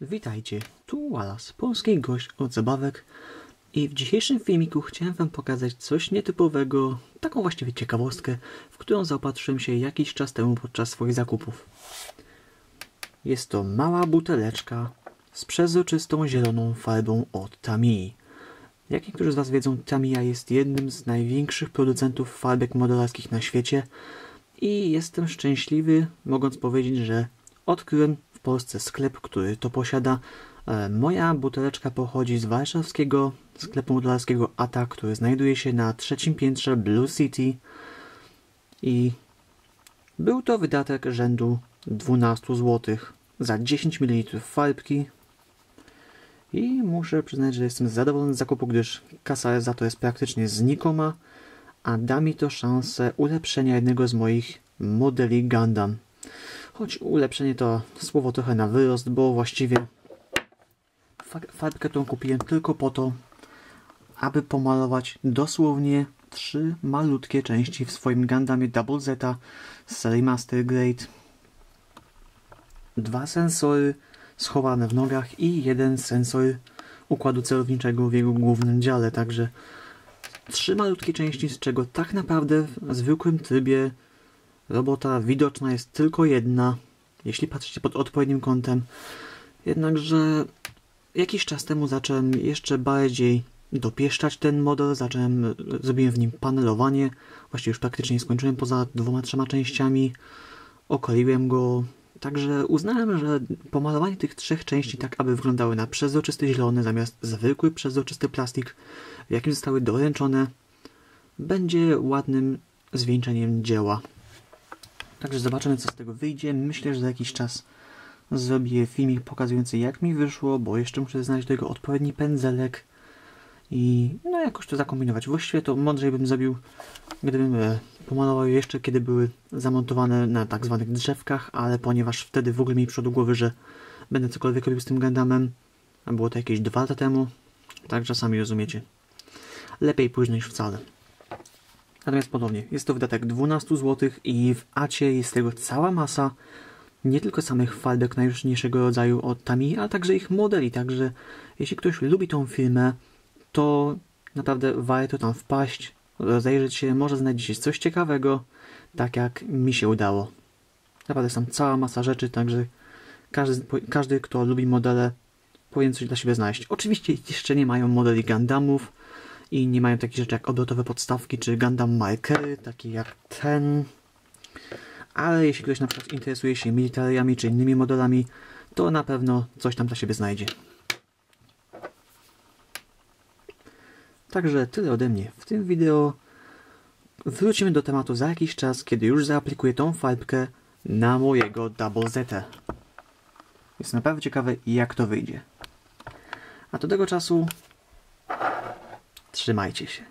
Witajcie, tu Wallace, polski gość od zabawek i w dzisiejszym filmiku chciałem wam pokazać coś nietypowego, taką właściwie ciekawostkę, w którą zaopatrzyłem się jakiś czas temu podczas swoich zakupów. Jest to mała buteleczka z przezroczystą zieloną farbą od Tamii. Jak niektórzy z was wiedzą, Tamiya jest jednym z największych producentów farbek modelarskich na świecie i jestem szczęśliwy, mogąc powiedzieć, że odkryłem Polsce sklep, który to posiada. E, Moja buteleczka pochodzi z warszawskiego sklepu modelarskiego ATA, który znajduje się na trzecim piętrze Blue City i był to wydatek rzędu 12 zł za 10 ml farbki i muszę przyznać, że jestem zadowolony z zakupu, gdyż kasa za to jest praktycznie znikoma, a da mi to szansę ulepszenia jednego z moich modeli Gundam. Choć ulepszenie to słowo trochę na wyrost, bo właściwie farbkę tą kupiłem tylko po to, aby pomalować dosłownie trzy malutkie części w swoim Gundamie Double Zeta z serii Master Grade. Dwa sensory schowane w nogach i jeden sensor układu celowniczego w jego głównym dziale, także trzy malutkie części, z czego tak naprawdę w zwykłym trybie robota widoczna jest tylko jedna, jeśli patrzycie pod odpowiednim kątem. Jednakże jakiś czas temu zacząłem jeszcze bardziej dopieszczać ten model, zacząłem, zrobiłem w nim panelowanie, właściwie już praktycznie skończyłem poza dwoma, trzema częściami, okoliłem go, także uznałem, że pomalowanie tych trzech części tak, aby wyglądały na przezroczysty zielony zamiast zwykły przezroczysty plastik, w jakim zostały doręczone, będzie ładnym zwieńczeniem dzieła. Także zobaczymy, co z tego wyjdzie. Myślę, że za jakiś czas zrobię filmik pokazujący, jak mi wyszło, bo jeszcze muszę znaleźć do tego odpowiedni pędzelek i no jakoś to zakombinować. Właściwie to mądrzej bym zrobił, gdybym e, pomalował je jeszcze, kiedy były zamontowane na tak zwanych drzewkach, ale ponieważ wtedy w ogóle mi przyszło do głowy, że będę cokolwiek robił z tym Gundamem, było to jakieś dwa lata temu, także sami rozumiecie. Lepiej późno niż wcale. Natomiast ponownie, jest to wydatek 12 zł i w Acie jest tego cała masa, nie tylko samych farbek najróżniejszego rodzaju od Tami, ale także ich modeli, także jeśli ktoś lubi tą filmę, to naprawdę warto tam wpaść, rozejrzeć się, może znajdzie się coś ciekawego, tak jak mi się udało. Naprawdę tam cała masa rzeczy, także każdy, każdy kto lubi modele, powinien coś dla siebie znaleźć. Oczywiście jeszcze nie mają modeli Gundamów, i nie mają takich rzeczy jak obrotowe podstawki czy Gundam markery, takie jak ten. Ale jeśli ktoś na przykład interesuje się militariami czy innymi modelami, to na pewno coś tam dla siebie znajdzie. Także tyle ode mnie w tym wideo. Wrócimy do tematu za jakiś czas, kiedy już zaaplikuję tą farbkę na mojego Double Z. Jest naprawdę ciekawe jak to wyjdzie. A do tego czasu Trzymajcie się.